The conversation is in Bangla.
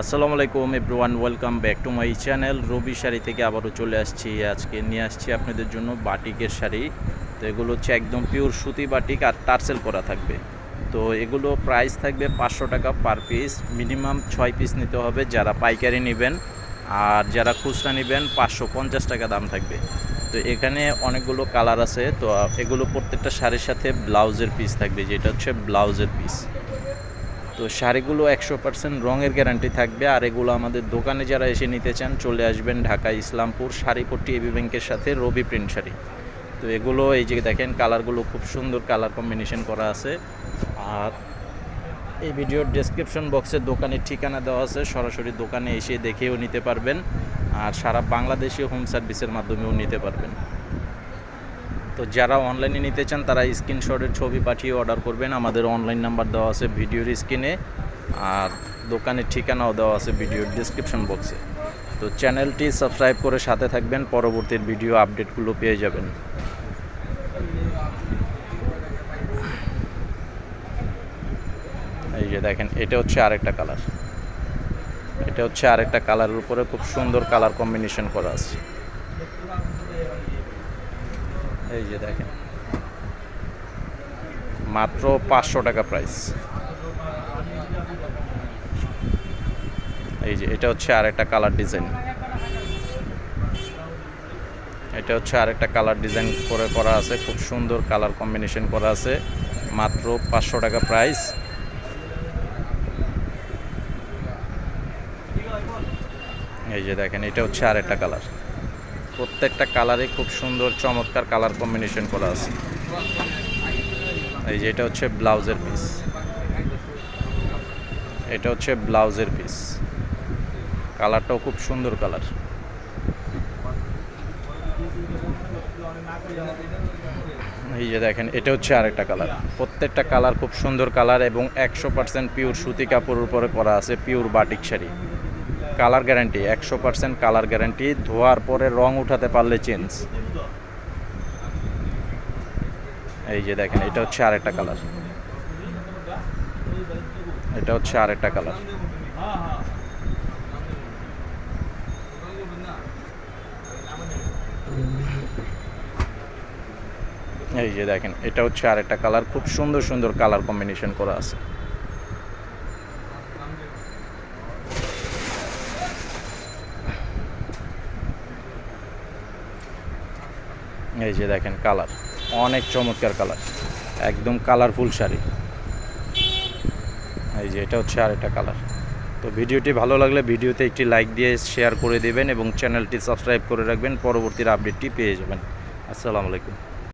আসসালামু আলাইকুম everyone, welcome back to my channel. Rabi sari থেকে আবারও চলে আসছি, আজকে নিয়ে আসছি আপনাদের জন্য বাটিকের শাড়ি। তো এগুলো হচ্ছে একদম পিওর সুতি বাটিক আর টার্সেল করা থাকবে। তো এগুলো প্রাইস থাকবে পাঁচশো টাকা পার পিস মিনিমাম ছয় পিস নিতে হবে যারা পাইকারি নেবেন আর যারা খুচরা নেবেন পাঁচশো পঞ্চাশ টাকা দাম থাকবে। তো এখানে অনেকগুলো কালার আছে, তো এগুলো প্রত্যেকটা শাড়ির সাথে ব্লাউজের পিস থাকবে, যেটা হচ্ছে ব্লাউজের পিস তো শাড়িগুলো একশো পার্সেন্ট রঙের গ্যারান্টি থাকবে। আর এগুলো আমাদের দোকানে যারা এসে নিতে চান, চলে আসবেন ঢাকা ইসলামপুর শাড়িপট্টি এবি ব্যাংকের সাথে রবি প্রিন্ট শাড়ি। তো এগুলো এই যে দেখেন কালারগুলো খুব সুন্দর কালার কম্বিনেশন করা আছে। আর এই ভিডিওর ডেসক্রিপশন বক্সে দোকানের ঠিকানা দেওয়া আছে, সরাসরি দোকানে এসে দেখেও নিতে পারবেন। আর সারা বাংলাদেশে হোম সার্ভিসের মাধ্যমেও নিতে পারবেন। তো যারা অনলাইনে নিতে চান, তারা স্ক্রিনশটের ছবি পাঠিয়ে অর্ডার করবেন। আমাদের অনলাইন নাম্বার দেওয়া আছে ভিডিওর স্ক্রিনে আর দোকানের ঠিকানাও দেওয়া আছে ভিডিওর ডিসক্রিপশন বক্সে তো চ্যানেলটি সাবস্ক্রাইব করে সাথে থাকবেন পরবর্তীর ভিডিও আপডেটগুলো পেয়ে যাবেন। এই যে দেখেন, এটা হচ্ছে আরেকটা কালার এটা হচ্ছে আরেকটা কালারের উপরে খুব সুন্দর কালার কম্বিনেশন করা আছে। এই যে দেখেন। মাত্র পাঁচশো টাকা প্রাইস এই যে এটা হচ্ছে আরেকটা কালার ডিজাইন এটা হচ্ছে আরেকটা কালার ডিজাইন করে করা আছে। খুব সুন্দর কালার কম্বিনেশন করা আছে। মাত্র পাঁচশো টাকা প্রাইস এই যে দেখেন, এটা হচ্ছে আরেকটা কালার প্রত্যেকটা কালারে খুব সুন্দর, চমৎকার কালার কম্বিনেশন করা আছে। এই যে এটা হচ্ছে ব্লাউজের পিস এটা হচ্ছে ব্লাউজের পিস কালারটাও খুব সুন্দর কালার। এই যে দেখেন, এটা হচ্ছে আরেকটা কালার। প্রত্যেকটা কালার খুব সুন্দর কালার এবং একশো পার্সেন্ট পিওর সুতি কাপড়ের উপরে করা আছে pure batik sari. Colour guarantee, একশো পার্সেন্ট কালার গ্যারান্টি, ধোয়ার পরে রং উঠাতে পারলে চেঞ্জ। এই যে দেখেন, এটা হচ্ছে আরেকটা কালার। এটা হচ্ছে আরেকটা কালার। এই যে দেখেন, এটা হচ্ছে আরেকটা কালার। খুব সুন্দর সুন্দর কালার কম্বিনেশন করা আছে। এই যে দেখেন কালার, অনেক চমৎকার কালার, একদম কালারফুল শাড়ি। এই যে এটা হচ্ছে আর একটা কালার। তো ভিডিওটি ভালো লাগলে ভিডিওতে একটি লাইক দিয়ে শেয়ার করে দেবেন এবং চ্যানেলটি সাবস্ক্রাইব করে রাখবেন, পরবর্তীর আপডেটটি পেয়ে যাবেন। আসসালামু আলাইকুম।